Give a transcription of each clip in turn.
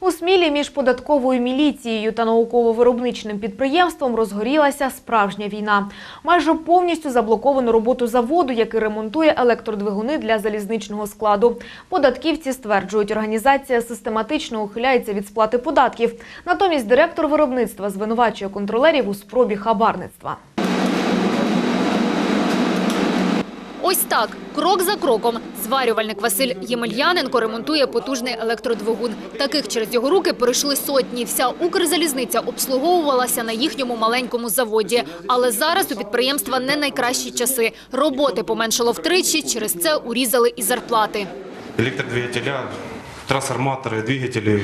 У Смілі між податковою міліцією та науково-виробничним підприємством розгорілася справжня війна. Майже повністю заблоковано роботу заводу, який ремонтує електродвигуни для залізничного складу. Податківці стверджують, організація систематично ухиляється від сплати податків. Натомість директор виробництва звинувачує контролерів у спробі хабарництва. так, крок за кроком, зварювальник Василь Ємельяненко ремонтує потужний електродвигун. Таких через його руки перейшли сотні. Вся Укрзалізниця обслуговувалася на їхньому маленькому заводі. Але зараз у підприємства не найкращі часи. Роботи поменшало втричі, через це урізали і зарплати. электродвигателя, трансформаторы, двигатели,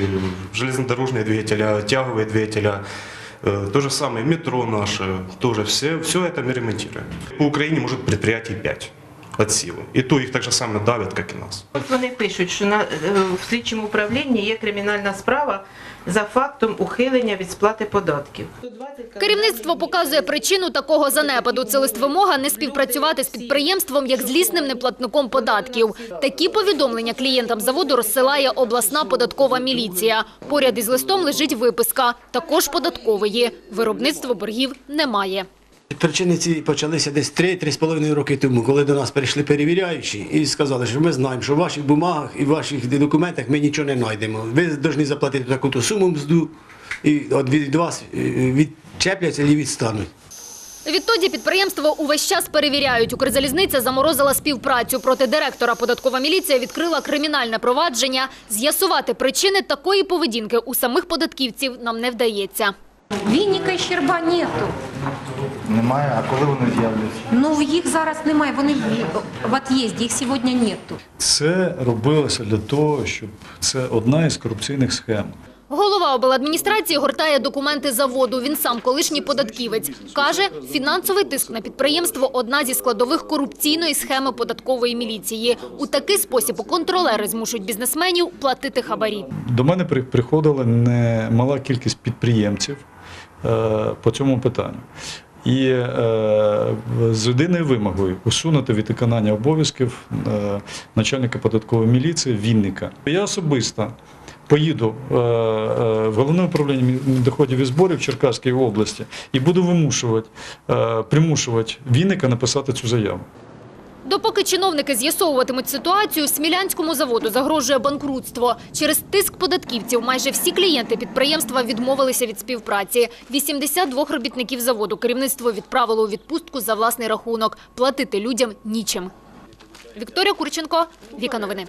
железнодорожные двигателя, тяговые двигателя. Э, То же самое, метро наше, тоже все, все это мы ремонтируем. По Украине может предприятий 5 от силы. И то их так же самое давят, как и нас. От вони пишуть, що на е, в слідчому управлінні є кримінальна справа за фактом ухилення від сплати податків. Керівництво показує причину такого занепаду. Це лист вимога не співпрацювати з підприємством як злісним неплатником податків. Такі повідомлення клієнтам заводу розсилає обласна податкова міліція. Поряд із листом лежить виписка, також податкової. Виробництво боргів немає. Причини ці почалися десь 3-3,5 роки тому, коли до нас прийшли перевіряючі і сказали, що ми знаємо, що в ваших бумагах і в ваших документах ми нічого не знайдемо. Ви повинні заплатити таку-то суму мзду, і от від вас е, відчепляться і відстануть. Відтоді підприємство увесь час перевіряють. Укрзалізниця заморозила співпрацю. Проти директора податкова міліція відкрила кримінальне провадження. З'ясувати причини такої поведінки у самих податківців нам не вдається. Вінника і Щерба нету. Немає, а коли вони з'являться? Ну їх зараз немає. Вони в- від'їзді, їх сьогодні нету. Це робилося для того, щоб це одна із корупційних схем. Голова обладміністрації гортає документи заводу. Він сам колишній податківець. Каже, фінансовий тиск на підприємство – одна зі складових корупційної схеми податкової міліції. У такий спосіб контролери змушують бізнесменів платити хабарі. До мене при- приходила немала кількість підприємців е, по цьому питанню. І е, з єдиною вимогою усунути від виконання обов'язків е, начальника податкової міліції Вінника. Я особисто поїду е, е, в головне управління доходів і зборів Черкаської області і буду вимушувати, е, примушувати Вінника написати цю заяву. Допоки чиновники з'ясовуватимуть ситуацію, Смілянському заводу загрожує банкрутство. Через тиск податківців майже всі клієнти підприємства відмовилися від співпраці. 82 робітників заводу керівництво відправило у відпустку за власний рахунок. Платити людям нічим. Вікторія Курченко, Віка Новини.